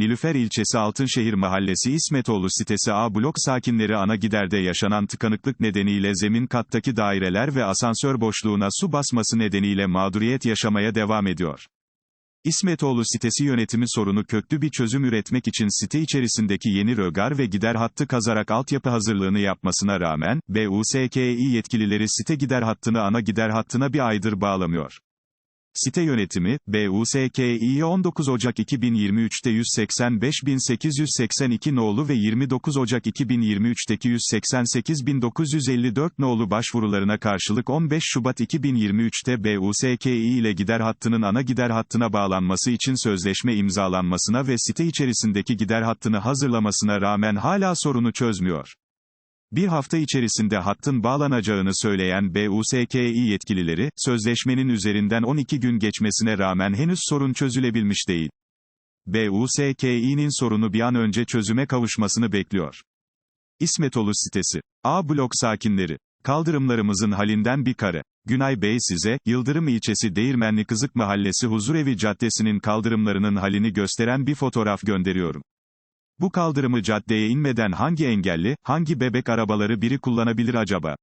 Nilüfer ilçesi Altınşehir Mahallesi İsmetoğlu sitesi A blok sakinleri ana giderde yaşanan tıkanıklık nedeniyle zemin kattaki daireler ve asansör boşluğuna su basması nedeniyle mağduriyet yaşamaya devam ediyor. İsmetoğlu sitesi yönetimi sorunu köklü bir çözüm üretmek için site içerisindeki yeni rögar ve gider hattı kazarak altyapı hazırlığını yapmasına rağmen, BUSKİ yetkilileri site gider hattını ana gider hattına bir aydır bağlamıyor. Site yönetimi, BUSKİ'yi 19 Ocak 2023'te 185.882 nolu ve 29 Ocak 2023'teki 188.954 nolu başvurularına karşılık 15 Şubat 2023'te BUSKİ ile gider hattının ana gider hattına bağlanması için sözleşme imzalanmasına ve site içerisindeki gider hattını hazırlamasına rağmen hala sorunu çözmüyor. Bir hafta içerisinde hattın bağlanacağını söyleyen BUSKİ yetkilileri, sözleşmenin üzerinden 12 gün geçmesine rağmen henüz sorun çözülebilmiş değil. BUSKİ'nin sorunu bir an önce çözüme kavuşmasını bekliyor. İsmetoğlu sitesi. A blok sakinleri. Kaldırımlarımızın halinden bir kare. Günay Bey size, Yıldırım ilçesi Değirmenli Kızık Mahallesi Huzurevi Caddesi'nin kaldırımlarının halini gösteren bir fotoğraf gönderiyorum. Bu kaldırımı caddeye inmeden hangi engelli, hangi bebek arabaları biri kullanabilir acaba?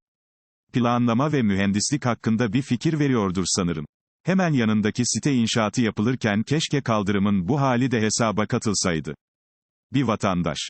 Planlama ve mühendislik hakkında bir fikir veriyordur sanırım. Hemen yanındaki site inşaatı yapılırken keşke kaldırımın bu hali de hesaba katılsaydı. Bir vatandaş.